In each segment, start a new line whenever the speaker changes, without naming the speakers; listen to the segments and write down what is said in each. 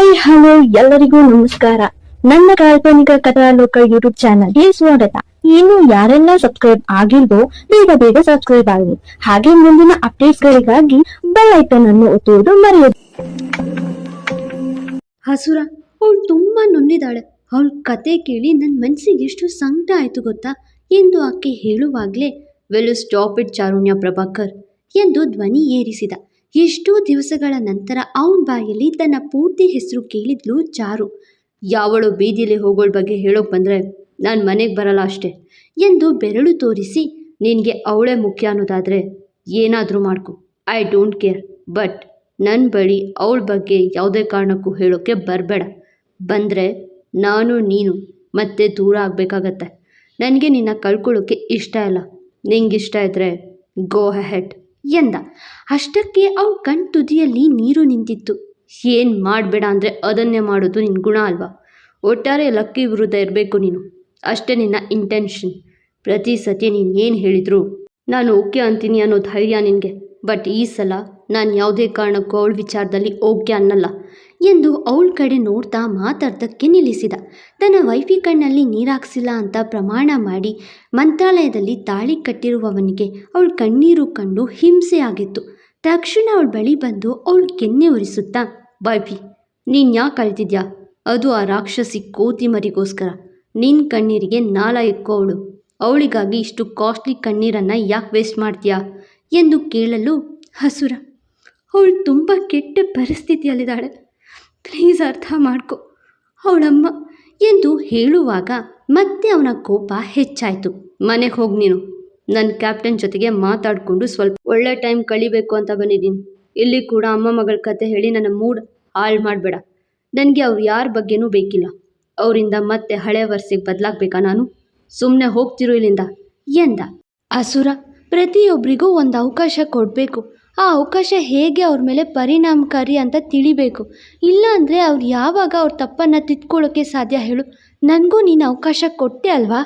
Hi, hello, ಎಲ್ಲರಿಗೂ ನಮಸ್ಕಾರ. ನನ್ನ ಕಾಲ್ಪನಿಕ ಕಥಾಲೋಕ ಯೂಟ್ಯೂಬ್ ಚಾನಲ್ಗೆ ಸ್ವಾಗತ. ಇನ್ನು ಯಾರೆಲ್ಲ ಸಬ್ಸ್ಕ್ರೈಬ್ ಆಗಿಲ್ವೋ, ಬೇಗ ಬೇಗ ಸಬ್ಸ್ಕ್ರೈಬ್ ಆಗಿ ಹಾಗೆ ಮುಂದಿನ ಅಪ್ಡೇಟ್ಸ್ ಗಳಿಗಾಗಿ ಬೆಲ್ ಐಕನ್ ಅನ್ನು ಒತ್ತುವುದು ಮರೆಯದು.
ಹಸುರ, ಅವಳು ತುಂಬಾ ನೊಂದಿದ್ದಾಳೆ ಅವಳ ಕತೆ ಕೇಳಿ ನನ್ನ ಮನಸ್ಸಿಗೆ ಎಷ್ಟು ಸಂಕಟ ಆಯ್ತು ಗೊತ್ತಾ? ಎಂದು ಆಕೆ ಹೇಳುವಾಗಲೇ well stop it Charunya Prabhakar, ಎಂದು ಧ್ವನಿ ಏರಿಸಿದ. ಎಷ್ಟೋ ದಿವಸಗಳ ನಂತರ ಅವನ ಬಾಯಲ್ಲಿ ತನ್ನ ಪೂರ್ತಿ ಹೆಸರು ಕೇಳಿದ್ಲು ಚಾರು. ಯಾವಳು ಬೀದಿಲಿ ಹೋಗೋಳ ಬಗ್ಗೆ ಹೇಳೋಕೆ ಬಂದರೆ ನಾನು ಮನೆಗೆ ಬರಲ್ಲ ಅಷ್ಟೇ ಎಂದು ಬೆರಳು ತೋರಿಸಿ, ನಿನಗೆ ಅವಳೇ ಮುಖ್ಯ ಅನ್ನೋದಾದರೆ ಏನಾದರೂ ಮಾಡ್ಕೊ. ಐ ಡೋಂಟ್ ಕೇರ್, ಬಟ್ ನನ್ನ ಬಳಿ ಅವಳ ಬಗ್ಗೆ ಯಾವುದೇ ಕಾರಣಕ್ಕೂ ಹೇಳೋಕ್ಕೆ ಬರಬೇಡ. ಬಂದರೆ ನಾನು, ನೀನು ಮತ್ತೆ ದೂರ ಆಗಬೇಕಾಗತ್ತೆ. ನನಗೆ ನಿನ್ನ ಕಳ್ಕೊಳ್ಳೋಕ್ಕೆ ಇಷ್ಟ ಇಲ್ಲ. ನಿಂಗೆ ಇಷ್ಟ ಇದ್ದರೆ ಗೋ ಹೆಡ್ ಎಂದ, ಅಷ್ಟಕ್ಕೆ ಅವು ಕಣ್ ತುದಿಯಲ್ಲಿ ನೀರು ನಿಂತಿತ್ತು. ಏನು ಮಾಡಬೇಡ ಅಂದರೆ ಅದನ್ನೇ ಮಾಡೋದು ನಿನ್ನ ಗುಣ ಅಲ್ವಾ? ಒಟ್ಟಾರೆ ಲಕ್ಕಿ ವಿರುದ್ಧ ಇರಬೇಕು ನೀನು. ಅಷ್ಟೇ ನಿನ್ನ ಇಂಟೆನ್ಷನ್ ಪ್ರತಿ ಸತಿ ನೀನು ಏನು ಹೇಳಿದ್ರು ನಾನು ಓಕೆ ಅಂತೀನಿ ಅನ್ನೋ ಧೈರ್ಯ ನಿನಗೆ. ಬಟ್ ಈ ಸಲ ನಾನು ಯಾವುದೇ ಕಾರಣಕ್ಕೂ ಅವಳ ವಿಚಾರದಲ್ಲಿ ಓಕೆ ಅನ್ನಲ್ಲ. ಎಂದು ಅವಳ ಕಡೆ ನೋಡ್ತಾ ಮಾತಾಡ್ತಕ್ಕೆ ನಿಲ್ಲಿಸಿದ. ತನ್ನ ವೈಫಿ ಕಣ್ಣಲ್ಲಿ ನೀರಾಕ್ಸಿಲ್ಲ ಅಂತ ಪ್ರಮಾಣ ಮಾಡಿ ಮಂತ್ರಾಲಯದಲ್ಲಿ ತಾಳಿ ಕಟ್ಟಿರುವವನಿಗೆ ಅವಳು ಕಣ್ಣೀರು ಕಂಡು ಹಿಂಸೆ ಆಗಿತ್ತು. ತಕ್ಷಣ ಅವಳ ಬಳಿ ಬಂದು ಅವಳು ಕೆನ್ನೆ ಒರೆಸುತ್ತಾ, ವೈಫಿ, ನೀನು ಯಾಕೆ ಅಳ್ತಿದ್ಯಾ? ಅದು ಆ ರಾಕ್ಷಸಿ ಕೋತಿ ಮರಿಗೋಸ್ಕರ ನಿನ್ನ ಕಣ್ಣೀರಿಗೆ ನಾಲ ಇಕ್ಕೋ ಅವಳು. ಅವಳಿಗಾಗಿ ಇಷ್ಟು ಕಾಸ್ಟ್ಲಿ ಕಣ್ಣೀರನ್ನು ಯಾಕೆ ವೇಸ್ಟ್ ಮಾಡ್ತೀಯಾ? ಎಂದು ಕೇಳಲು ಹಸುರ. ಅವಳು ತುಂಬ ಕೆಟ್ಟ ಪರಿಸ್ಥಿತಿಯಲ್ಲಿದ್ದಾಳೆ. ಪ್ಲೀಸ್ ಅರ್ಥ ಮಾಡ್ಕೊ. ಅವಳಮ್ಮ, ಎಂದು ಹೇಳುವಾಗ ಮತ್ತೆ ಅವನ ಕೋಪ ಹೆಚ್ಚಾಯಿತು. ಮನೆಗೆ ಹೋಗಿ ನೀನು. ನನ್ನ ಕ್ಯಾಪ್ಟನ್ ಜೊತೆಗೆ ಮಾತಾಡಿಕೊಂಡು ಸ್ವಲ್ಪ ಒಳ್ಳೆ ಟೈಮ್ ಕಳಿಬೇಕು ಅಂತ ಬಂದಿದ್ದೀನಿ. ಇಲ್ಲಿ ಕೂಡ ಅಮ್ಮ ಮಗಳ ಕತೆ ಹೇಳಿ ನನ್ನ ಮೂಡ್ ಹಾಳು ಮಾಡಬೇಡ. ನನಗೆ ಅವ್ರು ಯಾರ ಬಗ್ಗೆನೂ ಬೇಕಿಲ್ಲ. ಅವರಿಂದ ಮತ್ತೆ ಹಳೆ ವರ್ಷಕ್ಕೆ ಬದಲಾಗಬೇಕಾ ನಾನು? ಸುಮ್ಮನೆ ಹೋಗ್ತಿರು ಇಲ್ಲಿಂದ. ಎಂದ. ಅಸುರ ಪ್ರತಿಯೊಬ್ಬರಿಗೂ ಒಂದು ಅವಕಾಶ ಕೊಡಬೇಕು. ಆ ಅವಕಾಶ ಹೇಗೆ ಅವ್ರ ಮೇಲೆ ಪರಿಣಾಮಕಾರಿ ಅಂತ ತಿಳಿಬೇಕು? ಇಲ್ಲ ಅಂದರೆ ಅವ್ರು ಯಾವಾಗ ಅವ್ರ ತಪ್ಪನ್ನು ತಿದ್ಕೊಳ್ಳೋಕ್ಕೆ ಸಾಧ್ಯ ಹೇಳು. ನನಗೂ ನೀನು ಅವಕಾಶ ಕೊಟ್ಟೆ ಅಲ್ವಾ?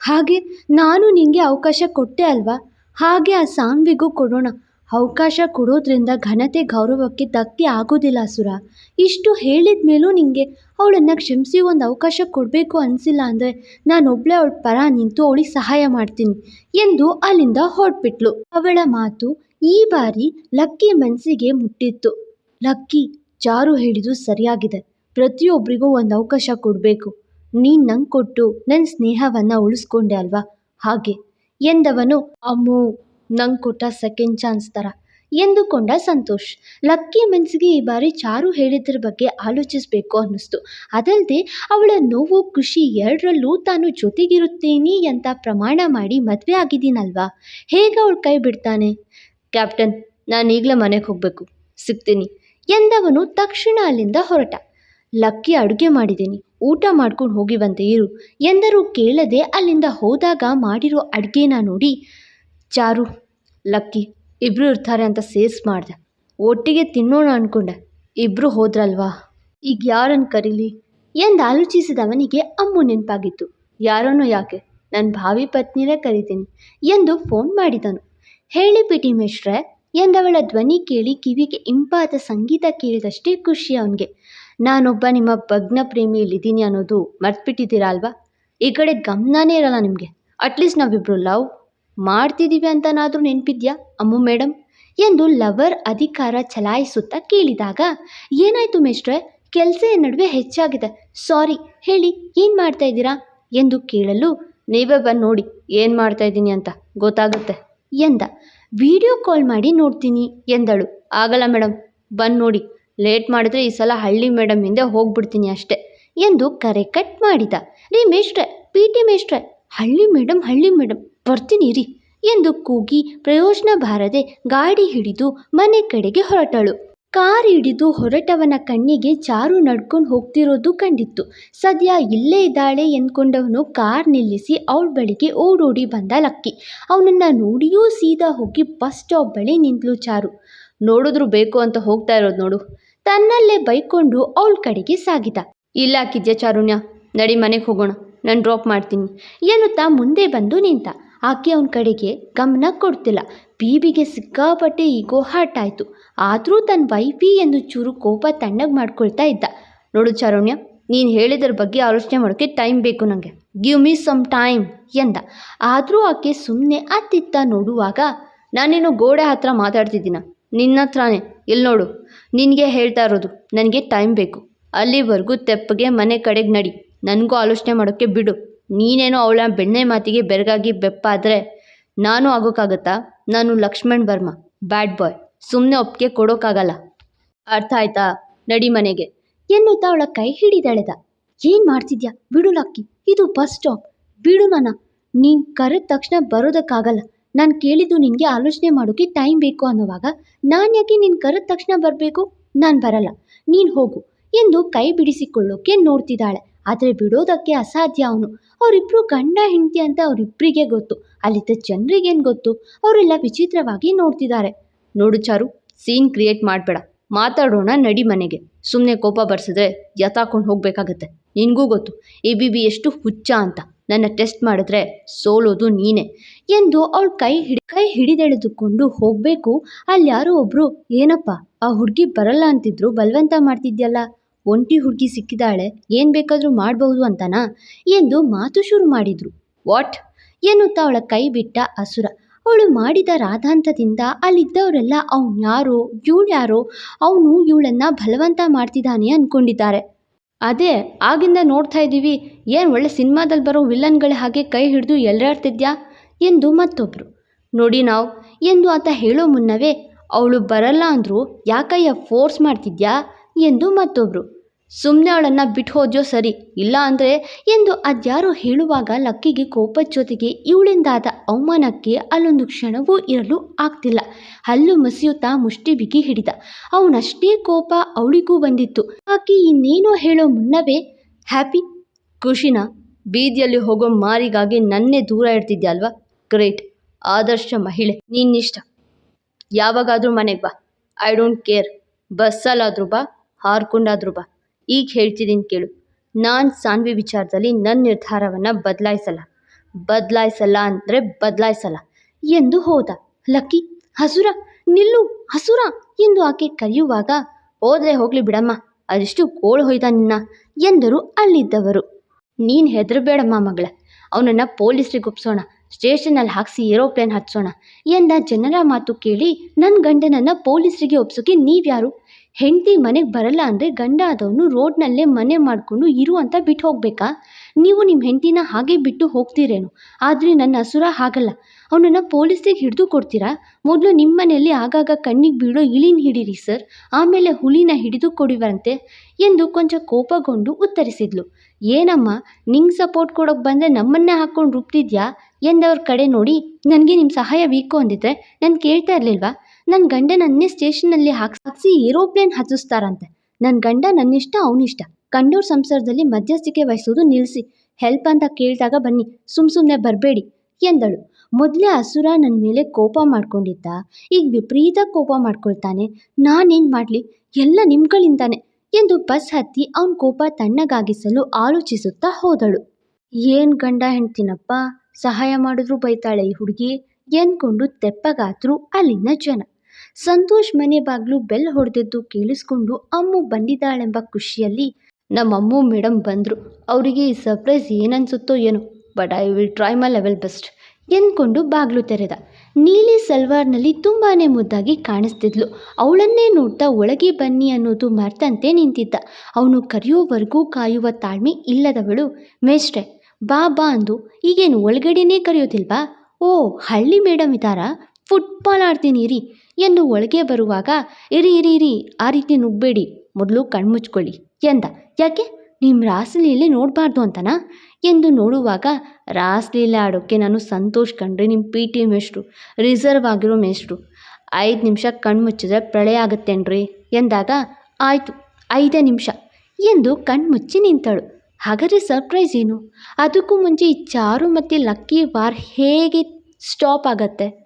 ಹಾಗೆ ನಾನು ನಿನಗೆ ಅವಕಾಶ ಕೊಟ್ಟೆ ಅಲ್ವಾ? ಹಾಗೆ ಆ ಸಾನ್ವಿಗೂ ಕೊಡೋಣ. ಅವಕಾಶ ಕೊಡೋದ್ರಿಂದ ಘನತೆ ಗೌರವಕ್ಕೆ ಧಕ್ಕೆ ಆಗೋದಿಲ್ಲ ಸುರ. ಇಷ್ಟು ಹೇಳಿದ ಮೇಲೂ ನಿನಗೆ ಅವಳನ್ನು ಕ್ಷಮಿಸಿ ಒಂದು ಅವಕಾಶ ಕೊಡಬೇಕು ಅನಿಸಿಲ್ಲ ಅಂದರೆ ನಾನೊಬ್ಬಳೇ ಅವಳ ಪರ ನಿಂತು ಅವಳಿಗೆ ಸಹಾಯ ಮಾಡ್ತೀನಿ ಎಂದು ಅಲ್ಲಿಂದ ಹೊರಟ್ಬಿಟ್ಲು. ಅವಳ ಮಾತು ಈ ಬಾರಿ ಲಕ್ಕಿ ಮನಸ್ಸಿಗೆ ಮುಟ್ಟಿತ್ತು. ಲಕ್ಕಿ, ಚಾರು ಹೇಳಿದು ಸರಿಯಾಗಿದೆ. ಪ್ರತಿಯೊಬ್ಬರಿಗೂ ಒಂದು ಅವಕಾಶ ಕೊಡಬೇಕು. ನೀನು ನಂಗೆ ಕೊಟ್ಟು ನನ್ನ ಸ್ನೇಹವನ್ನು ಉಳಿಸ್ಕೊಂಡೆ ಅಲ್ವಾ? ಹಾಗೆ. ಎಂದವನು, ಅಮ್ಮು, ನಂಗೆ ಕೊಟ್ಟ ಸೆಕೆಂಡ್ ಚಾನ್ಸ್ ಥರ ಎಂದುಕೊಂಡ ಸಂತೋಷ್. ಲಕ್ಕಿ ಮನಸ್ಸಿಗೆ ಈ ಬಾರಿ ಚಾರು ಹೇಳಿದ್ರ ಬಗ್ಗೆ ಆಲೋಚಿಸಬೇಕು ಅನ್ನಿಸ್ತು. ಅದಲ್ಲದೆ ಅವಳ ನೋವು, ಖುಷಿ ಎರಡರಲ್ಲೂ ತಾನು ಜೊತೆಗಿರುತ್ತೇನೆ ಅಂತ ಪ್ರಮಾಣ ಮಾಡಿ ಮದುವೆ ಆಗಿದ್ದೀನಲ್ವಾ? ಹೇಗೆ ಅವಳು ಕೈ ಬಿಡ್ತಾನೆ? ಕ್ಯಾಪ್ಟನ್, ನಾನು ಈಗಲೇ ಮನೆಗೆ ಹೋಗಬೇಕು. ಸಿಗ್ತೀನಿ ಎಂದವನು ತಕ್ಷಣ ಅಲ್ಲಿಂದ ಹೊರಟ. ಲಕ್ಕಿ ಅಡುಗೆ ಮಾಡಿದ್ದೀನಿ ಊಟ ಮಾಡ್ಕೊಂಡು ಹೋಗಿ ಇರು ಎಂದರೂ. ಕೇಳದೆ ಅಲ್ಲಿಂದ ಹೋದಾಗ ಮಾಡಿರೋ ಅಡುಗೆನ ನೋಡಿ, ಚಾರು, ಲಕ್ಕಿ ಇಬ್ಬರು ಇರ್ತಾರೆ ಅಂತ ಸೇರ್ಸ್ ಮಾಡಿದೆ. ಒಟ್ಟಿಗೆ ತಿನ್ನೋಣ ಅಂದ್ಕೊಂಡೆ ಇಬ್ಬರು ಹೋದ್ರಲ್ವಾ? ಈಗ ಯಾರನ್ನು ಕರೀಲಿ? ಎಂದು ಆಲೋಚಿಸಿದವನಿಗೆ ಅಮ್ಮು ನೆನಪಾಗಿತ್ತು. ಯಾರನ್ನೋ ಯಾಕೆ? ನನ್ನ ಭಾವಿ ಪತ್ನಿನೇ ಕರಿತೀನಿ ಎಂದು ಫೋನ್ ಮಾಡಿದನು. ಹೇಳಿ ಬಿಡಿ ಮಿಶ್ರೆ, ಎಂದವಳ ಧ್ವನಿ ಕೇಳಿ ಕಿವಿಗೆ ಇಂಪಾದ ಸಂಗೀತ ಕೇಳಿದಷ್ಟೇ ಖುಷಿ ಅವನಿಗೆ. ನಾನೊಬ್ಬ ನಿಮ್ಮ ಭಗ್ನ ಪ್ರೇಮಿಯಲ್ಲಿದ್ದೀನಿ ಅನ್ನೋದು ಮರ್ತ್ಬಿಟ್ಟಿದ್ದೀರಾ ಅಲ್ವಾ ಈ ಕಡೆ ಗಮನನೇ ಇರಲ್ಲ ನಿಮಗೆ. ಅಟ್ಲೀಸ್ಟ್ ನಾವಿಬ್ಬರು ಲವ್ ಮಾಡ್ತಿದ್ದೀವಿ ಅಂತನಾದರೂ ನೆನಪಿದ್ಯಾ, ಅಮ್ಮು ಮೇಡಮ್ ಎಂದು ಲವರ್ ಅಧಿಕಾರ ಚಲಾಯಿಸುತ್ತಾ ಕೇಳಿದಾಗ, ಏನಾಯಿತು ಮೇಷ್ಟ್ರೆ ಕೆಲಸ ನಡುವೆ ಹೆಚ್ಚಾಗಿದೆ. ಸಾರಿ ಹೇಳಿ, ಏನು ಮಾಡ್ತಾ ಇದ್ದೀರಾ? ಎಂದು ಕೇಳಲು, ನೀವೇ ಬಂದು ನೋಡಿ, ಏನು ಮಾಡ್ತಾ ಇದ್ದೀನಿ ಅಂತ ಗೊತ್ತಾಗುತ್ತೆ. ಎಂದ. ವಿಡಿಯೋ ಕಾಲ್ ಮಾಡಿ ನೋಡ್ತೀನಿ, ಎಂದಳು. ಆಗಲ್ಲ ಮೇಡಮ್ ಬಂದು ನೋಡಿ. ಲೇಟ್ ಮಾಡಿದ್ರೆ ಈ ಸಲ ಹಳ್ಳಿ ಮೇಡಮ್ ಹಿಂದೆ ಹೋಗ್ಬಿಡ್ತೀನಿ ಅಷ್ಟೆ, ಎಂದು ಕರೆ ಕಟ್ ಮಾಡಿದ. ರೀ ಮೇಷ್ಟ್ರೆ ಪಿ ಟಿ ಮೇಷ್ಟ್ರೆ, ಹಳ್ಳಿ ಮೇಡಮ್ ಹಳ್ಳಿ ಮೇಡಮ್ ಬರ್ತೀನಿ ರೀ ಎಂದು ಕೂಗಿ ಪ್ರಯೋಜನ ಬಾರದೆ ಗಾಡಿ ಹಿಡಿದು ಮನೆ ಕಡೆಗೆ ಹೊರಟಳು. ಕಾರ್ ಹಿಡಿದು ಹೊರಟವನ ಕಣ್ಣಿಗೆ ಚಾರು ನಡ್ಕೊಂಡು ಹೋಗ್ತಿರೋದು ಕಂಡಿತ್ತು. ಸದ್ಯ ಇಲ್ಲೇ ಇದ್ದಾಳೆ ಎಂದ್ಕೊಂಡವನು ಕಾರ್ ನಿಲ್ಲಿಸಿ ಅವಳ ಬಳಿಗೆ ಓಡೋಡಿ ಬಂದ ಲಕ್ಕಿ. ಅವನನ್ನು ನೋಡಿಯೂ ಸೀದಾ ಹೋಗಿ ಬಸ್ ಸ್ಟಾಪ್ ಬಳಿ ನಿಂತಲು ಚಾರು. ನೋಡಿದ್ರು ಬೇಕು ಅಂತ ಹೋಗ್ತಾ ಇರೋದು ನೋಡು. ತನ್ನಲ್ಲೇ ಬೈಕೊಂಡು ಅವಳ ಕಡೆಗೆ ಸಾಗಿದ. ಇಲ್ಲ ಕಿದ್ಯ ಚಾರುಣ್ಯ, ನಡಿ ಮನೆಗೆ ಹೋಗೋಣ. ನಾನು ಡ್ರಾಪ್ ಮಾಡ್ತೀನಿ. ಎನ್ನುತ್ತಾ ಮುಂದೆ ಬಂದು ನಿಂತ. ಆಕೆ ಅವನ ಕಡೆಗೆ ಗಮನ ಕೊಡ್ತಿಲ್ಲ. ಬೀಬಿಗೆ ಸಿಕ್ಕಾಪಟ್ಟೆ ಈಗೋ ಹರ್ಟ್ ಆಯಿತು. ಆದರೂ ತನ್ನ ವೈಫಿ ಎಂದು ಚೂರು ಕೋಪ ತಣ್ಣಗೆ ಮಾಡ್ಕೊಳ್ತಾ ಇದ್ದ. ನೋಡು ಚಾರುಣ್ಯ, ನೀನು ಹೇಳಿದ್ರ ಬಗ್ಗೆ ಆಲೋಚನೆ ಮಾಡೋಕ್ಕೆ ಟೈಮ್ ಬೇಕು ನನಗೆ ಗಿವ್ ಮೀ ಸಮ್ ಟೈಮ್ ಎಂದ. ಆದರೂ ಆಕೆ ಸುಮ್ಮನೆ ಅತ್ತಿತ್ತ ನೋಡುವಾಗ, ನಾನೇನೋ ಗೋಡೆ ಹತ್ರ ಮಾತಾಡ್ತಿದ್ದೀನ. ನಿನ್ನ ಹತ್ರನೇ ಇಲ್ಲಿ ನೋಡು. ನಿನಗೆ ಹೇಳ್ತಾ ಇರೋದು, ನನಗೆ ಟೈಮ್ ಬೇಕು. ಅಲ್ಲಿವರೆಗೂ ತೆಪ್ಪಗೆ ಮನೆ ಕಡೆಗೆ ನಡಿ. ನನಗೂ ಆಲೋಚನೆ ಮಾಡೋಕ್ಕೆ ಬಿಡು. ನೀನೇನೋ ಅವಳ ಬೆಣ್ಣೆ ಮಾತಿಗೆ ಬೆರಗಾಗಿ ಬೆಪ್ಪಾದರೆ ನಾನು ಆಗೋಕ್ಕಾಗತ್ತಾ? ನಾನು ಲಕ್ಷ್ಮಣ್ ವರ್ಮ, ಬ್ಯಾಡ್ ಬಾಯ್. ಸುಮ್ಮನೆ ಒಪ್ಪಿಗೆ ಕೊಡೋಕ್ಕಾಗಲ್ಲ. ಅರ್ಥ ಆಯ್ತಾ? ನಡಿ ಮನೆಗೆ. ಎನ್ನುತ್ತಾ ಅವಳ ಕೈ ಹಿಡಿದೆಳೆದ. ಏನು ಮಾಡ್ತಿದ್ಯಾ? ಬಿಡು ಲಕ್ಕಿ, ಇದು ಬಸ್ ಸ್ಟಾಪ್. ಬಿಡು ನನ್ನ ನೀನು ಕರೆದ ತಕ್ಷಣ ಬರೋದಕ್ಕಾಗಲ್ಲ. ನಾನು ಕೇಳಿದ್ದು ನಿನಗೆ ಆಲೋಚನೆ ಮಾಡೋಕ್ಕೆ ಟೈಮ್ ಬೇಕು ಅನ್ನುವಾಗ. ನಾನು ಯಾಕೆ ನೀನು ಕರೆದ ತಕ್ಷಣ ಬರಬೇಕು? ನಾನು ಬರಲ್ಲ. ನೀನು ಹೋಗು ಎಂದು ಕೈ ಬಿಡಿಸಿಕೊಳ್ಳೋಕೆ ನೋಡ್ತಿದ್ದಾಳೆ. ಆದರೆ ಬಿಡೋದಕ್ಕೆ ಅಸಾಧ್ಯ ಅವನು. ಅವರಿಬ್ಬರು ಗಂಡ ಹೆಂಡತಿ ಅಂತ ಅವರಿಬ್ಬರಿಗೆ ಗೊತ್ತು. ಅಲ್ಲಿದ್ದ ಜನರಿಗೇನು ಗೊತ್ತು? ಅವರೆಲ್ಲ ವಿಚಿತ್ರವಾಗಿ ನೋಡ್ತಿದ್ದಾರೆ. ನೋಡು ಚಾರು, ಸೀನ್ ಕ್ರಿಯೇಟ್ ಮಾಡಬೇಡ. ಮಾತಾಡೋಣ ನಡಿ ಮನೆಗೆ. ಸುಮ್ಮನೆ ಕೋಪ ಬರ್ಸಿದ್ರೆ ಯತಾಕೊಂಡು ಹೋಗಬೇಕಾಗತ್ತೆ. ನಿನಗೂ ಗೊತ್ತು. ಎ ಬಿ ಬಿ ಎಷ್ಟು ಹುಚ್ಚ ಅಂತ. ನನ್ನ ಟೆಸ್ಟ್ ಮಾಡಿದ್ರೆ ಸೋಲೋದು ನೀನೇ. ಎಂದು ಅವಳು ಕೈ ಹಿಡಿ, ಕೈ ಹಿಡಿದೆಳೆದುಕೊಂಡು ಹೋಗಬೇಕು. ಅಲ್ಲಿ ಯಾರೋ ಒಬ್ಬರು ಏನಪ್ಪ, ಆ ಹುಡುಗಿ ಬರಲ್ಲ ಅಂತಿದ್ರು. ಬಲವಂತ ಮಾಡ್ತಿದ್ಯಲ್ಲ. ಒಂಟಿ ಹುಡುಗಿ ಸಿಕ್ಕಿದಾಳೆ, ಏನು ಬೇಕಾದರೂ ಮಾಡಬಹುದು ಅಂತನಾ? ಎಂದು ಮಾತು ಶುರು ಮಾಡಿದರು. ವಾಟ್? ಎನ್ನುತ್ತಾ ಅವಳ ಕೈ ಬಿಟ್ಟ ಅಸುರ. ಅವಳು ಮಾಡಿದ ರಾಧಾಂತದಿಂದ ಅಲ್ಲಿದ್ದವರೆಲ್ಲ ಅವನು ಯಾರೋ ಇವಳು ಯಾರೋ, ಅವನು ಇವಳನ್ನು ಬಲವಂತ ಮಾಡ್ತಿದ್ದಾನೆ ಅಂದ್ಕೊಂಡಿದ್ದಾರೆ ಅದೇ, ಆಗಿಂದ ನೋಡ್ತಾ ಇದ್ದೀವಿ ಏನು ಒಳ್ಳೆ ಸಿನಿಮಾದಲ್ಲಿ ಬರೋ ವಿಲನ್ಗಳ ಹಾಗೆ ಕೈ ಹಿಡಿದು ಎಲ್ಲಾಡ್ತಿದ್ಯಾ ಎಂದು ಮತ್ತೊಬ್ಬರು ನೋಡಿ ನಾವು, ಎಂದು ಆತ ಹೇಳೋ ಮುನ್ನವೇ, ಅವಳು ಬರಲ್ಲ ಅಂದರೂ ಯಾಕಯ್ಯ ಫೋರ್ಸ್ ಮಾಡ್ತಿದ್ಯಾ? ಎಂದು ಮತ್ತೊಬ್ಬರು ಸುಮ್ಮನೆ ಅವಳನ್ನು ಬಿಟ್ಟು ಹೋದ್ಯೋ ಸರಿ, ಇಲ್ಲ ಅಂದರೆ ಎಂದು ಅದ್ಯಾರೋ ಹೇಳುವಾಗ ಲಕ್ಕಿಗೆ ಕೋಪದ ಜೊತೆಗೆ ಇವಳಿಂದಾದ ಅವಮಾನಕ್ಕೆ ಅಲ್ಲೊಂದು ಕ್ಷಣವೂ ಇರಲು ಆಗ್ತಿಲ್ಲ. ಹಲ್ಲು ಮಸಿಯುತ್ತಾ ಮುಷ್ಟಿ ಬಿಗಿ ಹಿಡಿದ. ಅವನಷ್ಟೇ ಕೋಪ ಅವಳಿಗೂ ಬಂದಿತ್ತು. ಆಕೆ ಇನ್ನೇನೋ ಹೇಳೋ ಮುನ್ನವೇ, ಹ್ಯಾಪಿ? ಖುಷಿನ? ಬೀದಿಯಲ್ಲಿ ಹೋಗೋ ಮಾರಿಗಾಗಿ ನನ್ನೇ ದೂರ ಇರ್ತಿದ್ದೆ ಅಲ್ವಾ ಗ್ರೇಟ್. ಆದರ್ಶ ಮಹಿಳೆ. ನಿನ್ನಿಷ್ಟ. ಯಾವಾಗಾದರೂ ಮನೆಗೆ ಬಾ. I don't care. ಬಸ್ಸಲ್ಲಾದರೂ ಬಾ. ಹಾರ್ಕೊಂಡಾದ್ರೂ ಬಾ. ಈಗ ಹೇಳ್ತಿದ್ದೀನಿ ಕೇಳು. ನಾನು ಸಾನ್ವಿ ವಿಚಾರದಲ್ಲಿ ನನ್ನ ನಿರ್ಧಾರವನ್ನು ಬದಲಾಯಿಸಲ್ಲ. ಬದಲಾಯಿಸಲ್ಲ ಅಂದರೆ ಬದಲಾಯಿಸಲ್ಲ. ಎಂದು ಹೋದ. ಲಕ್ಕಿ, ಹಸುರ, ನಿಲ್ಲು, ಹಸುರ ಎಂದು ಆಕೆ ಕರೆಯುವಾಗ, ಹೋದರೆ ಹೋಗಲಿ ಬಿಡಮ್ಮ, ಅದೆಷ್ಟು ಗೋಳು ಹೊಯ್ದ ನಿನ್ನ ಎಂದರು ಅಲ್ಲಿದ್ದವರು. ನೀನು ಹೆದರಬೇಡಮ್ಮ ಮಗಳ, ಅವನನ್ನು ಪೊಲೀಸ್ರಿಗೆ ಒಪ್ಸೋಣ, ಸ್ಟೇಷನಲ್ಲಿ ಹಾಕಿಸಿ ಏರೋಪ್ಲೇನ್ ಹತ್ಸೋಣ ಎಂದ ಜನರ ಮಾತು ಕೇಳಿ ನನ್ನ ಗಂಡನನ್ನು ಪೊಲೀಸರಿಗೆ ಒಪ್ಸೋಕೆ ನೀವ್ಯಾರು ಹೆಂಡತಿ ಮನೆಗೆ ಬರಲ್ಲ ಅಂದರೆ ಗಂಡ ಆದವನು ರೋಡ್ನಲ್ಲೇ ಮನೆ ಮಾಡಿಕೊಂಡು ಇರು ಅಂತ ಬಿಟ್ಟು ಹೋಗಬೇಕಾ? ನೀವು ನಿಮ್ಮ ಹೆಂಡತಿನ ಹಾಗೆ ಬಿಟ್ಟು ಹೋಗ್ತೀರೇನು? ಆದರೆ ನನ್ನ ಹಸುರ ಹಾಗಲ್ಲ. ಅವನನ್ನು ಪೊಲೀಸಿಗೆ ಹಿಡಿದು ಕೊಡ್ತೀರಾ? ಮೊದಲು ನಿಮ್ಮ ಮನೆಯಲ್ಲಿ ಆಗಾಗ ಕಣ್ಣಿಗೆ ಬೀಳೋ ಇಳಿನ ಹಿಡೀರಿ ಸರ್. ಆಮೇಲೆ ಹುಲಿನ ಹಿಡಿದು ಕೊಡಿವರಂತೆ ಎಂದು ಕೊಂಚ ಕೋಪಗೊಂಡು ಉತ್ತರಿಸಿದ್ಲು. ಏನಮ್ಮ, ನಿಂಗೆ ಸಪೋರ್ಟ್ ಕೊಡೋಕೆ ಬಂದರೆ ನಮ್ಮನ್ನೇ ಹಾಕ್ಕೊಂಡು ರುಬ್ತಿದ್ಯಾ? ಎಂದವ್ರ ಕಡೆ ನೋಡಿ, ನನಗೆ ನಿಮ್ಮ ಸಹಾಯ ಬೇಕು ಅಂದಿದ್ರೆ ನಾನು ಕೇಳ್ತಾ ಇರಲಿಲ್ವಾ? ನನ್ನ ಗಂಡನನ್ನೇ ಸ್ಟೇಷನಲ್ಲಿ ಅಲ್ಲಿ ಹಾಕ್ಸಿ ಏರೋಪ್ಲೇನ್ ಹತ್ತಿಸ್ತಾರಂತೆ. ನನ್ನ ಗಂಡ ನನ್ನಿಷ್ಟ, ಅವನಿಷ್ಟ. ಕಂಡೂರ್ ಸಂಸಾರದಲ್ಲಿ ಮಧ್ಯಸ್ಥಿಕೆ ವಹಿಸೋದು ನಿಲ್ಲಿಸಿ ಹೆಲ್ಪ್ ಅಂತ ಕೇಳಿದಾಗ ಬನ್ನಿ ಸುಮ್ಮ ಸುಮ್ಮನೆ ಬರಬೇಡಿ, ಎಂದಳು. ಮೊದಲೇ ಅಸುರ ನನ್ನ ಮೇಲೆ ಕೋಪ ಮಾಡ್ಕೊಂಡಿದ್ದ, ಈಗ ವಿಪರೀತ ಕೋಪ ಮಾಡ್ಕೊಳ್ತಾನೆ. ನಾನೇನು ಮಾಡಲಿ? ಎಲ್ಲ ನಿಮ್ಗಳಿಂದಾನೆ, ಎಂದು ಬಸ್ ಹತ್ತಿ ಅವನ ಕೋಪ ತಣ್ಣಗಾಗಿಸಲು ಆಲೋಚಿಸುತ್ತಾ ಹೋದಳು. ಏನು ಗಂಡ ಹೆಂಡ್ತಿನಪ್ಪ? ಸಹಾಯ ಮಾಡಿದ್ರು ಬೈತಾಳೆ ಈ ಹುಡುಗಿ, ಎಂದ್ಕೊಂಡು ತೆಪ್ಪಗಾದ್ರು ಅಲ್ಲಿನ ಜನ. ಸಂತೋಷ್ ಮನೆ ಬಾಗ್ಲು ಬೆಲ್ ಹೊಡೆದಿದ್ದು ಕೇಳಿಸ್ಕೊಂಡು, ಅಮ್ಮು ಬಂದಿದ್ದಾಳೆಂಬ ಖುಷಿಯಲ್ಲಿ ನಮ್ಮ ಅಮ್ಮು ಮೇಡಮ್ ಬಂದರು. ಅವರಿಗೆ ಈ ಸರ್ಪ್ರೈಸ್ ಏನನ್ಸುತ್ತೋ ಏನೋ. But I will try my level best ಎಂದ್ಕೊಂಡು ಬಾಗಿಲು ತೆರೆದ. ನೀಲಿ ಸಲ್ವಾರ್ನಲ್ಲಿ ತುಂಬಾ ಮುದ್ದಾಗಿ ಕಾಣಿಸ್ತಿದ್ಲು. ಅವಳನ್ನೇ ನೋಡ್ತಾ ಒಳಗೆ ಬನ್ನಿ ಅನ್ನೋದು ಮರ್ತಂತೆ ನಿಂತಿದ್ದ. ಅವನು ಕರೆಯೋವರೆಗೂ ಕಾಯುವ ತಾಳ್ಮೆ ಇಲ್ಲದವಳು ಮೇಷ್ಟ್ರೆ. ಬಾ ಬಾ ಅಂದು. ಈಗೇನು ಒಳಗಡೆನೇ ಕರೆಯೋದಿಲ್ವಾ? ಓ, ಹಳ್ಳಿ ಮೇಡಮ್ ಇದ್ದಾರಾ? ಫುಟ್ಬಾಲ್ ಆಡ್ತೀನಿ ಇರಿ ಎಂದು ಒಳಗೆ ಬರುವಾಗ, ಇರಿ ಇರಿ ಇರಿ, ಆ ರೀತಿ ನುಗ್ಬೇಡಿ. ಮೊದಲು ಕಣ್ಮುಚ್ಕೊಳ್ಳಿ ಎಂದ, ಯಾಕೆ? ನಿಮ್ಮ ರಾಸಲೀಲೆ ನೋಡಬಾರ್ದು ಅಂತನಾ? ಎಂದು ನೋಡುವಾಗ, ರಾಸಲೀಲೆ ಆಡೋಕ್ಕೆ ನಾನು ಸಂತೋಷ ಕಂಡ್ರೆ ನಿಮ್ಮ ಪಿ ಟಿ ಮೇಷ್ಟ್ರು ರಿಸರ್ವ್ ಆಗಿರೋ ಮೇಷ್ಟ್ರು. ಐದು ನಿಮಿಷ ಕಣ್ಮುಚ್ಚಿದ್ರೆ ಪ್ರಳಯ ಆಗುತ್ತೇನ್ರಿ ಎಂದಾಗ, ಆಯಿತು, ಐದೇ ನಿಮಿಷ ಎಂದು ಕಣ್ಮುಚ್ಚಿ ನಿಂತಳು. ಹಾಗಾದರೆ ಸರ್ಪ್ರೈಸ್ ಏನು? ಅದಕ್ಕೂ ಮುಂಚೆ ಈ ಚಾರು ಮತ್ತು ಲಕ್ಕಿ ವಾರ್ ಹೇಗೆ ಸ್ಟಾಪ್ ಆಗತ್ತೆ?